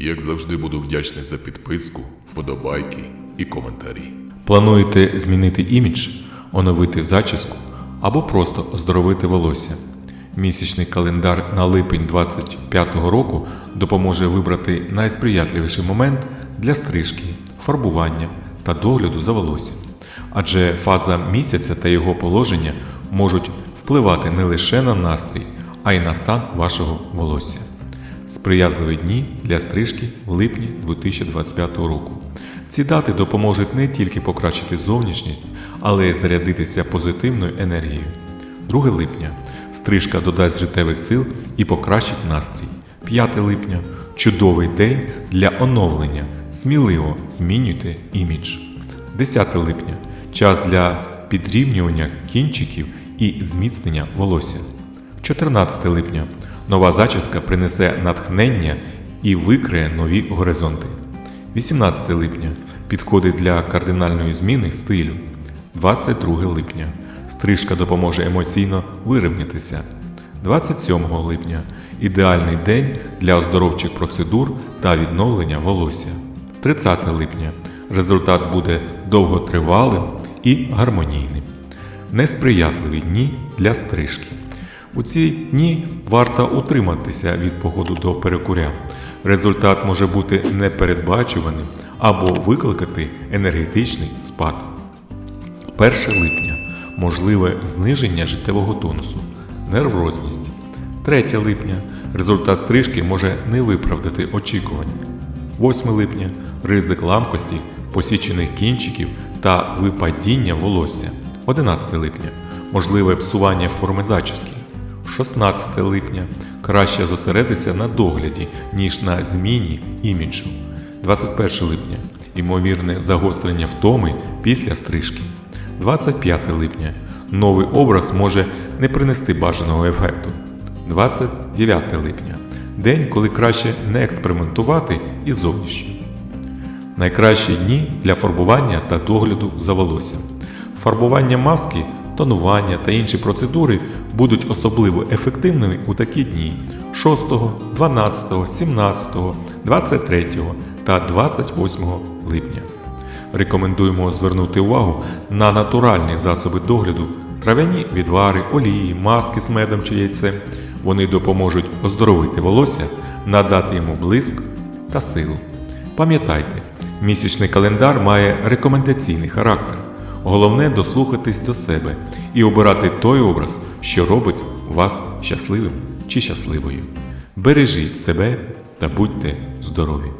Як завжди буду вдячний за підписку, вподобайки і коментарі. Плануєте змінити імідж, оновити зачіску або просто оздоровити волосся? Місячний календар на липень 2025 року допоможе вибрати найсприятливіший момент для стрижки, фарбування та догляду за волоссям. Адже фаза місяця та його положення можуть впливати не лише на настрій, а й на стан вашого волосся. Сприятливі дні для стрижки в липні 2025 року. Ці дати допоможуть не тільки покращити зовнішність, але й зарядитися позитивною енергією. 2 липня стрижка додасть життєвих сил і покращить настрій. 5 липня чудовий день для оновлення. Сміливо змінюйте імідж. 10 липня час для підрівнювання кінчиків і зміцнення волосся. 14 липня нова зачіска принесе натхнення і викриє нові горизонти. 18 липня підходить для кардинальної зміни стилю. 22 липня стрижка допоможе емоційно вирівнятися. 27 липня ідеальний день для оздоровчих процедур та відновлення волосся. 30 липня результат буде довготривалим і гармонійним. Несприятливі дні для стрижки. У ці дні варто утриматися від походу до перекуря. Результат може бути непередбачуваним або викликати енергетичний спад. 1 липня можливе зниження життєвого тонусу, нервозність. 3 липня результат стрижки може не виправдати очікувань. 8 липня ризик ламкості, посічених кінчиків та випадіння волосся. 11 липня можливе псування форми зачіски. 16 липня краще зосередитися на догляді, ніж на зміні іміджу. 21 липня ймовірне загострення втоми після стрижки. 25 липня новий образ може не принести бажаного ефекту. 29 липня день, коли краще не експериментувати із зовнішнім. Найкращі дні для фарбування та догляду за волоссям. Фарбування маски, тонування та інші процедури будуть особливо ефективними у такі дні 6, 12, 17, 23 та 28 липня. Рекомендуємо звернути увагу на натуральні засоби догляду, трав'яні відвари, олії, маски з медом чи яйцем. Вони допоможуть оздоровити волосся, надати йому блиск та силу. Пам'ятайте, місячний календар має рекомендаційний характер. Головне дослухатись до себе і обирати той образ, що робить вас щасливим чи щасливою. Бережіть себе та будьте здорові!